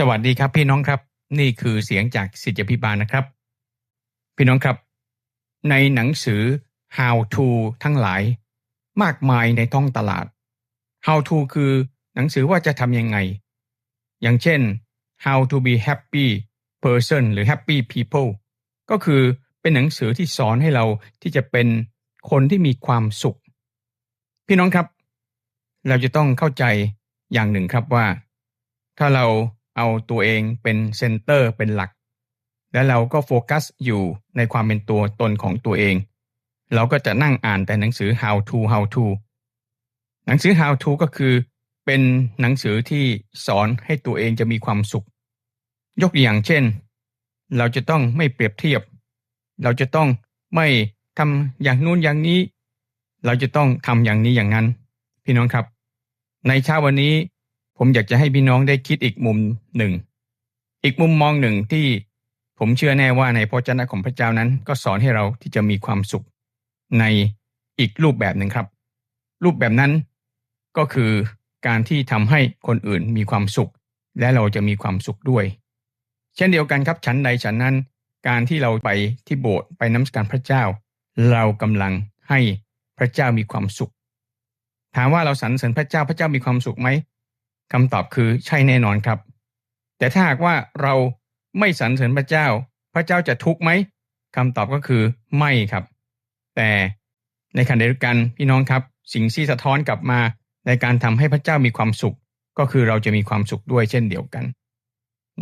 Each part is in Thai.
สวัสดีครับพี่น้องครับ นี่คือเสียงจากสิทธิพิบาลนะครับ พี่น้องครับ ในหนังสือ How to ทั้งหลาย มากมายในท้องตลาด How to คือหนังสือว่าจะทำยังไง อย่างเช่น How to be happy person หรือ happy people ก็คือเป็นหนังสือที่สอนให้เราที่จะเป็นคนที่มีความสุข พี่น้องครับ เราจะต้องเข้าใจอย่างหนึ่งครับว่า ถ้าเรา เอาตัวเองเป็นเซนเตอร์เป็นหลัก และเราก็โฟกัสอยู่ในความเป็นตัวตนของตัวเอง เราก็จะนั่งอ่านแต่หนังสือ how to how to หนังสือ how to ก็คือ เป็นหนังสือที่สอนให้ตัวเองจะมีความสุข ยกอย่างเช่น เราจะต้องไม่เปรียบเทียบ เราจะต้องไม่ทำอย่างนู้นอย่างนี้ เราจะต้องทำอย่างนี้อย่างนั้น พี่น้องครับ ในเช้าวันนี้ ผมอยากจะให้พี่น้องได้คิดอีกมุมหนึ่ง อีกมุมมองหนึ่งที่ผมเชื่อแน่ว่าในพระเจ้าของพระเจ้านั้น ก็สอนให้เราที่จะมีความสุขในอีกรูปแบบหนึ่งครับ รูปแบบนั้นก็คือการที่ทำให้คนอื่นมีความสุข และเราจะมีความสุขด้วย เช่นเดียวกันครับฉันใดฉันนั้น การที่เราไปที่โบสถ์ไปน้ำสการพระเจ้า เรากำลังให้พระเจ้ามีความสุข ถามว่าเราสรรเสริญพระเจ้าพระเจ้ามีความสุขไหม คำตอบคือใช่แน่นอนครับ แต่ถ้าหากว่าเราไม่สรรเสริญพระเจ้า พระเจ้าจะทุกข์ไหมคำตอบก็คือไม่ครับ แต่ในขณะเดียวกันพี่น้องครับ สิ่งที่สะท้อนกลับมาในการทำให้พระเจ้ามีความสุข ก็คือเราจะมีความสุขด้วยเช่นเดียวกัน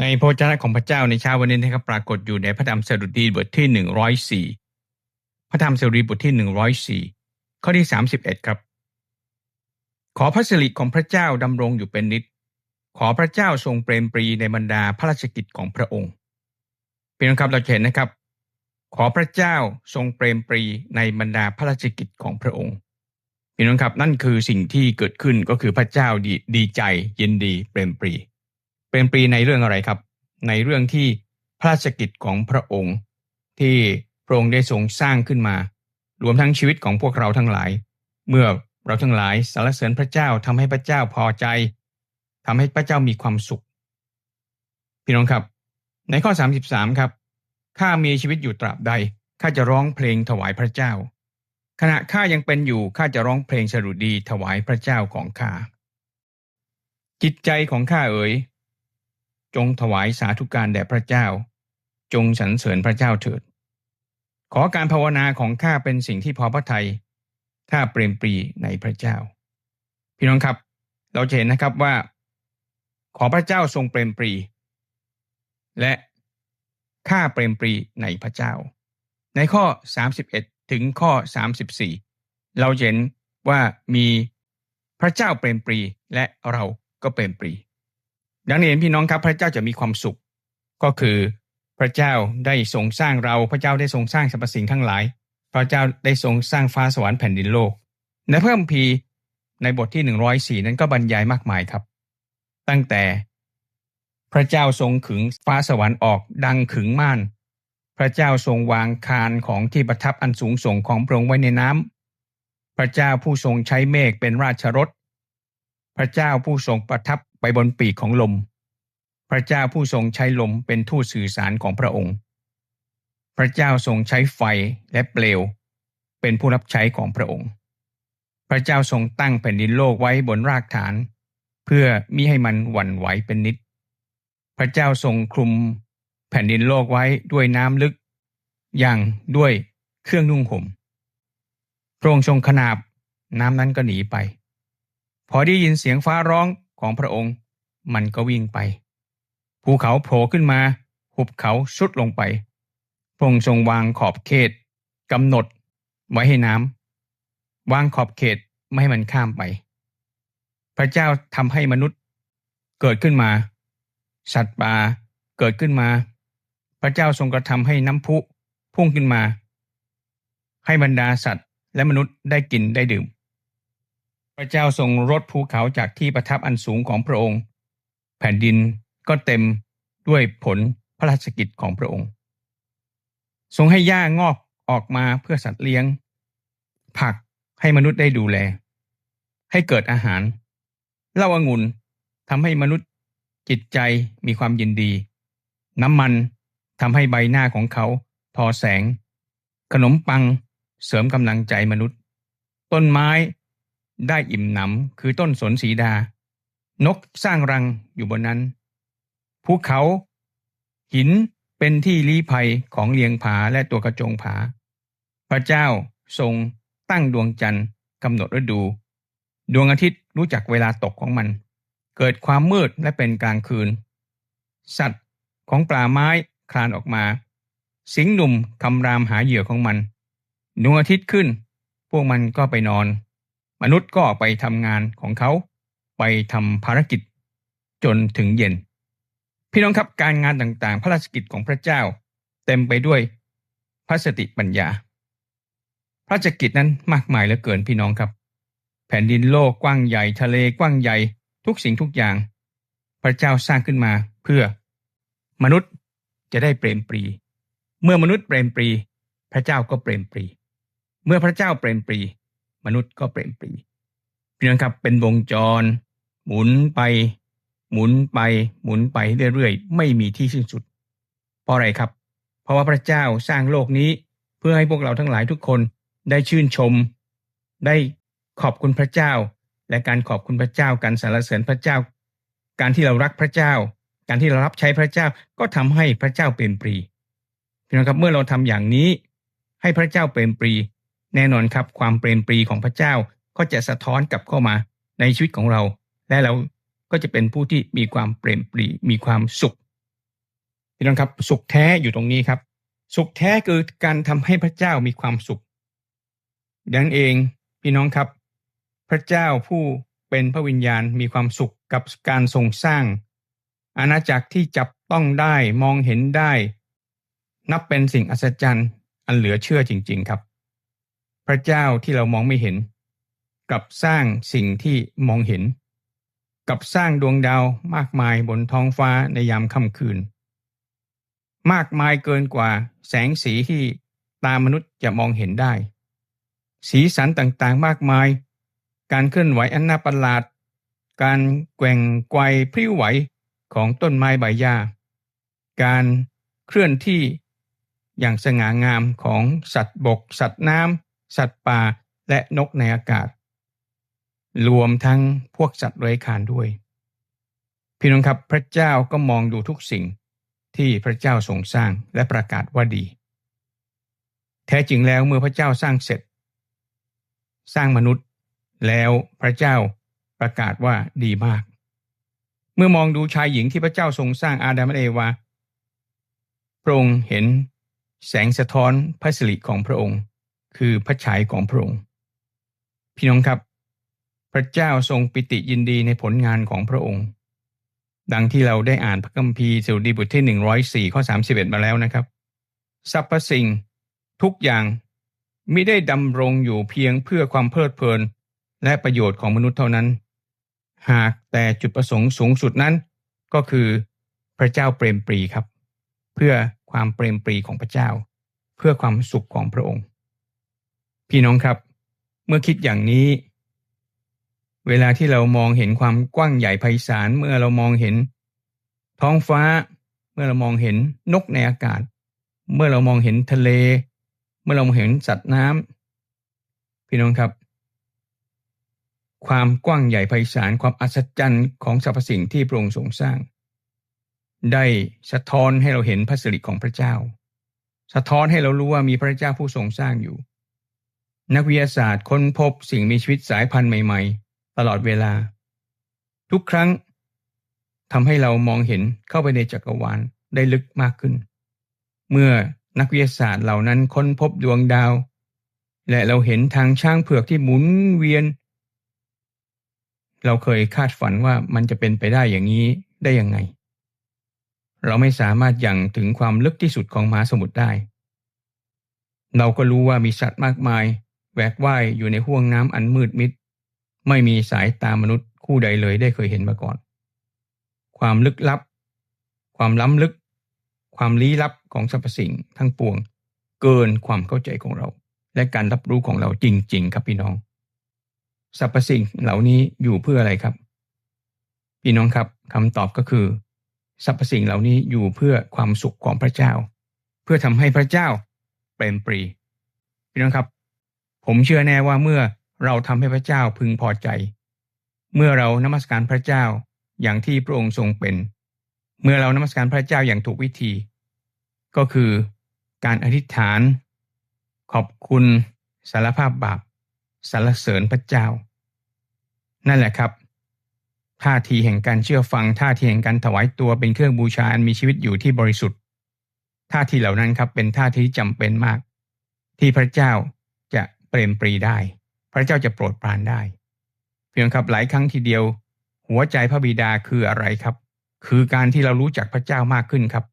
ในพระเจ้าของพระเจ้าในเช้าวันนี้นะครับปรากฏอยู่ในพระธรรมสดุดีบทที่หนึ่งร้อยสี่พระธรรมสดุดีบทที่หนึ่งร้อยสี่ข้อที่สามสิบเอ็ดครับ ขอพระสิริของพระเจ้าดำรงอยู่เป็นนิดขอพระเจ้าทรงเปรมปรีในบรรดาพระราชกิจของพระองค์เป็นครับเราเห็นนะครับ ขอพระเจ้าทรงเปรมปรีในบรรดาพระราชกิจของพระองค์พี่น้องครับนั่นคือสิ่งที่เกิดขึ้นก็คือพระเจ้าดีดีใจยินดีเปรมปรีเปรมปรีในเรื่องอะไรครับ ในเรื่องที่พระราชกิจของพระองค์ ที่พระองค์ได้ทรงสร้างขึ้นมา รวมทั้งชีวิตของพวกเราทั้งหลาย เมื่อ เราทั้งหลายสรรเสริญพระเจ้าทำให้พระเจ้าพอใจทำให้พระเจ้ามีความสุข พี่น้องครับ ในข้อ 33 ครับข้ามีชีวิตอยู่ตราบใดข้าจะร้องเพลงถวายพระเจ้า ขณะข้ายังเป็นอยู่ข้าจะร้องเพลงสรุดีถวายพระเจ้าของข้าจิตใจของข้าเอ๋ยจงถวายสาธุการแด่พระเจ้า จงสรรเสริญพระเจ้าเถิด ขอการภาวนาของข้าเป็นสิ่งที่พอพระทัย ข้าเปรมปรีในพระเจ้า พี่น้องครับ เราจะเห็นนะครับว่า ขอพระเจ้าทรงเปรมปรี และข้าเปรมปรีในพระเจ้า ในข้อ 31 ถึงข้อ 34 เราเห็นว่ามีพระเจ้าเปรมปรีและเราก็เปรมปรีดังนั้นพี่น้องครับพระเจ้าจะมีความสุข ก็คือพระเจ้าได้ทรงสร้างเราพระเจ้าได้ทรงสร้างสรรพสิ่งทั้งหลาย พระเจ้าได้ทรงสร้างฟ้าสวรรค์แผ่นดินโลก ในเพิ่มพีในบทที่หนึ่งร้อยสี่นั้นก็บรรยายมากมายครับ ตั้งแต่พระเจ้าทรงขึงฟ้าสวรรค์ออกดังขึงม่าน พระเจ้าทรงวางคานของที่ประทับอันสูงส่งของพระองค์ไว้ในน้ำพระเจ้าผู้ทรงใช้เมฆเป็นราชรถ พระเจ้าผู้ทรงประทับไปบนปีกของลม พระเจ้าผู้ทรงใช้ลมเป็นทูตสื่อสารของพระองค์ พระเจ้าทรงใช้ไฟและเปลว เป็นผู้รับใช้ของพระองค์ พระเจ้าทรงตั้งแผ่นดินโลกไว้บนรากฐาน เพื่อมิให้มันหวั่นไหวเป็นนิด พระเจ้าทรงคลุมแผ่นดินโลกไว้ด้วยน้ำลึก อย่างด้วยเครื่องนุ่งห่มพระองค์ทรงขนาบน้ำนั้นก็หนีไป พอได้ยินเสียงฟ้าร้องของพระองค์ มันก็วิ่งไป ภูเขาโผล่ขึ้นมา หุบเขาสุดลงไป ระองค์ทรงวางขอบเขตกำหนดไว้ให้น้ำวางขอบเขตไม่ให้มันข้ามไป พระเจ้าทำให้มนุษย์เกิดขึ้นมา สัตว์ป่าเกิดขึ้นมา พระเจ้าทรงกระทำให้น้ำพุพุ่งขึ้นมา ให้บรรดาสัตว์และมนุษย์ได้กินได้ดื่ม พระเจ้าทรงรดภูเขาจากที่ประทับอันสูงของพระองค์ แผ่นดินก็เต็มด้วยผลพระราชกิจของพระองค์ ทรงให้หญ้างอกออกมาเพื่อสัตว์เลี้ยง ผักให้มนุษย์ได้ดูแล ให้เกิดอาหารเล่าอางุ่นทำให้มนุษย์จิตใจมีความยินดี น้ำมันทำให้ใบหน้าของเขาทอแสง ขนมปังเสริมกำลังใจมนุษย์ ต้นไม้ได้อิ่มหนำคือต้นสนสีดา นกสร้างรังอยู่บนนั้น ภูเขา หิน เป็นที่ลี้ภัยของเลียงผาและตัวกระจงผา พระเจ้าทรงตั้งดวงจันทร์กำหนดฤดู ดวงอาทิตย์รู้จักเวลาตกของมัน เกิดความมืดและเป็นกลางคืน สัตว์ของปลาไม้คลานออกมา สิงหนุ่มคำรามหาเหยื่อของมัน ดวงอาทิตย์ขึ้น พวกมันก็ไปนอน มนุษย์ก็ไปทำงานของเขา ไปทำภารกิจ จนถึงเย็น พี่น้องครับการงานต่างๆ พระราชกิจของพระเจ้า เต็มไปด้วยพระสติปัญญา พระราชกิจนั้นมากมายเหลือเกินพี่น้องครับ แผ่นดินโลกกว้างใหญ่ทะเลกว้างใหญ่ทุกสิ่งทุกอย่าง พระเจ้าสร้างขึ้นมาเพื่อมนุษย์จะได้เปรมปรี เมื่อมนุษย์เปรมปรี พระเจ้าก็เปรมปรี เมื่อพระเจ้าเปรมปรี มนุษย์ก็เปรมปรีพี่น้องครับเป็นวงจร หมุนไป หมุนไปหมุนไปเรื่อยๆ ไม่มีที่สิ้นสุด เพราะอะไรครับ เพราะว่าพระเจ้าสร้างโลกนี้เพื่อให้พวกเราทั้งหลายทุกคนได้ชื่นชม ได้ขอบคุณพระเจ้า และการขอบคุณพระเจ้าการสรรเสริญพระเจ้า การที่เรารักพระเจ้า การที่เรารับใช้พระเจ้าก็ทำให้พระเจ้าเป็นปรีพี่น้องครับเมื่อเราทำอย่างนี้ ให้พระเจ้าเป็นปรี แน่นอนครับความเป็นปรีของพระเจ้าก็จะสะท้อนกลับเข้ามาในชีวิตของเรา และเรา ก็จะเป็นผู้ที่มีความเปรมปรีมีความสุขพี่น้องครับสุขแท้อยู่ตรงนี้ครับ สุขแท้คือการทำให้พระเจ้ามีความสุขดังนั้นเองพี่น้องครับ พระเจ้าผู้เป็นพระวิญญาณมีความสุขกับการทรงสร้าง อาณาจักรที่จับต้องได้มองเห็นได้ นับเป็นสิ่งอัศจรรย์อันเหลือเชื่อจริง ๆครับ พระเจ้าที่เรามองไม่เห็น กับสร้างสิ่งที่มองเห็น กับสร้างดวงดาวมากมายบนท้องฟ้าในยามค่ำคืน มากมายเกินกว่าแสงสีที่ตามนุษย์จะมองเห็นได้ สีสันต่างๆมากมาย การเคลื่อนไหวอันน่าประหลาด การแกว่งไกวพริ้วไหวของต้นไม้ใบหญ้า การเคลื่อนที่อย่างสง่างามของสัตว์บก สัตว์น้ำสัตว์ป่าและนกในอากาศ รวมทั้งพวกสัตว์เลื้อยคานด้วย พี่น้องครับพระเจ้าก็มองดูทุกสิ่งที่พระเจ้าทรงสร้างและประกาศว่าดี แท้จริงแล้วเมื่อพระเจ้าสร้างเสร็จ สร้างมนุษย์ แล้วพระเจ้าประกาศว่าดีมาก เมื่อมองดูชายหญิงที่พระเจ้าทรงสร้างอาดัมและเอวาพระองค์เห็นแสงสะท้อนพระสิริของพระองค์ คือพระฉายของพระองค์ พี่น้องครับ พระเจ้าทรงปิติยินดีในผลงานของพระองค์ ดังที่เราได้อ่านพระคัมภีร์สดุดีบทที่หนึ่งร้อยสี่ข้อสามสิบเอ็ดมาแล้วนะครับสรรพสิ่งทุกอย่างไม่ได้ดำรงอยู่เพียงเพื่อความเพลิดเพลิน และประโยชน์ของมนุษย์เท่านั้น หากแต่จุดประสงค์สูงสุดนั้น ก็คือพระเจ้าเปรมปรีครับ เพื่อความเปรมปรีของพระเจ้า เพื่อความสุขของพระองค์ พี่น้องครับ เมื่อคิดอย่างนี้ เวลาที่เรามองเห็นความกว้างใหญ่ไพศาลเมื่อเรามองเห็น ท้องฟ้า เมื่อเรามองเห็นนกในอากาศ เมื่อเรามองเห็นทะเล เมื่อเรามองเห็นสัตว์น้ำพี่น้องครับ ความกว้างใหญ่ไพศาลความอัศจรรย์ของสรรพสิ่งที่พระองค์ทรงสร้าง ได้สะท้อนให้เราเห็นพระสิริของพระเจ้า สะท้อนให้เรารู้ว่ามีพระเจ้าผู้ทรงสร้างอยู่ นักวิทยาศาสตร์ค้นพบสิ่งมีชีวิตสายพันธุ์ใหม่ ๆ ตลอดเวลา ทุกครั้งทำให้เรามองเห็นเข้าไปในจักรวาลได้ลึกมากขึ้น เมื่อนักวิทยาศาสตร์เหล่านั้นค้นพบดวงดาว และเราเห็นทางช้างเผือกที่หมุนเวียน เราเคยคาดฝันว่ามันจะเป็นไปได้อย่างนี้ได้ยังไง เราไม่สามารถยังถึงความลึกที่สุดของมหาสมุทรได้ เราก็รู้ว่ามีสัตว์มากมายแหวกว่ายอยู่ในห้วงน้ำอันมืดมิด ไม่มีสายตามนุษย์คู่ใดเลยได้เคยเห็นมาก่อน ความลึกลับ ความล้ำลึก ความลี้ลับของสรรพสิ่งทั้งปวง เกินความเข้าใจของเรา และการรับรู้ของเราจริง ๆ ครับพี่น้อง สรรพสิ่งเหล่านี้อยู่เพื่ออะไรครับ พี่น้องครับคำตอบก็คือสรรพสิ่งเหล่านี้อยู่เพื่อความสุขของพระเจ้า เพื่อทำให้พระเจ้าเปรมปรี พี่น้องครับ ผมเชื่อแน่ว่าเมื่อ เราทำให้พระเจ้าพึงพอใจ เมื่อเรานมัสการพระเจ้าอย่างที่พระองค์ทรงเป็น เมื่อเรานมัสการพระเจ้าอย่างถูกวิธี ก็คือการอธิษฐาน ขอบคุณสารภาพบาปสรรเสริญพระเจ้า นั่นแหละครับ ท่าทีแห่งการเชื่อฟังท่าทีแห่งการถวายตัวเป็นเครื่องบูชาอันมีชีวิตอยู่ที่บริสุทธิ์ ท่าทีเหล่านั้นครับเป็นท่าทีที่จำเป็นมาก ที่พระเจ้าจะเปรมปรีได้ พระเจ้าจะโปรดปรานได้ เพียงครับหลายครั้งทีเดียว หัวใจพระบิดาคืออะไรครับ คือการที่เรารู้จักพระเจ้ามากขึ้นครับ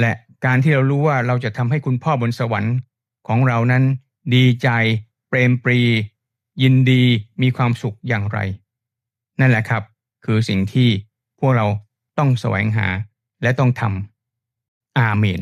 และการที่เรารู้ว่าเราจะทำให้คุณพ่อบนสวรรค์ของเรานั้น ดีใจ เปรมปรี ยินดีมีความสุขอย่างไร นั่นแหละครับ คือสิ่งที่พวกเราต้องแสวงหาและต้องทำอาเมน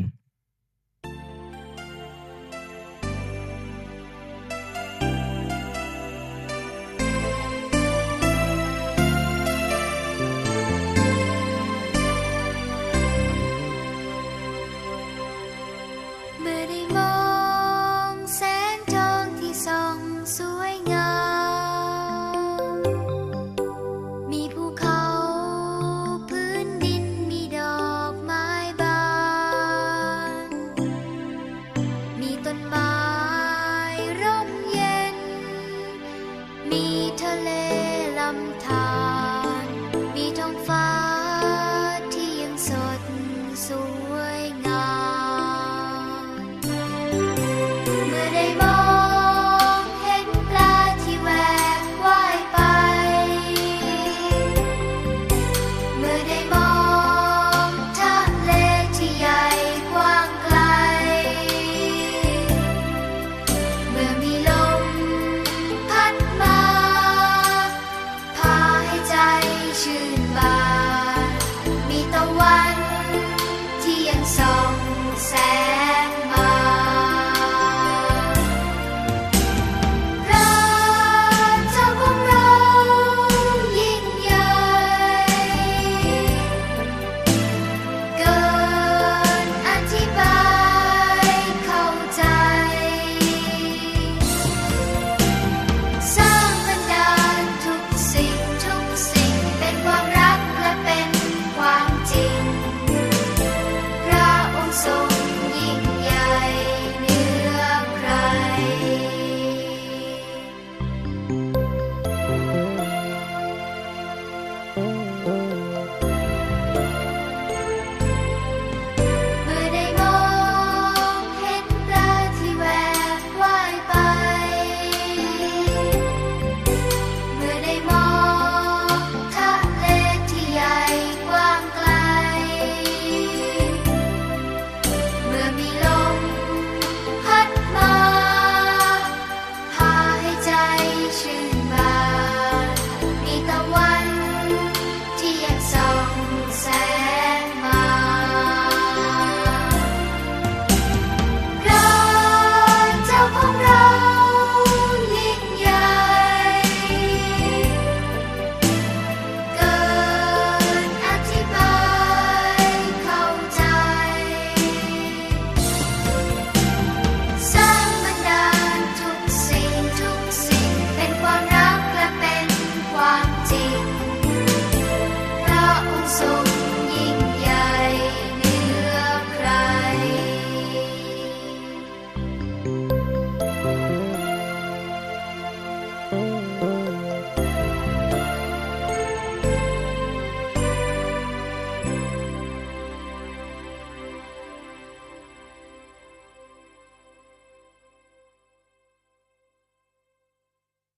so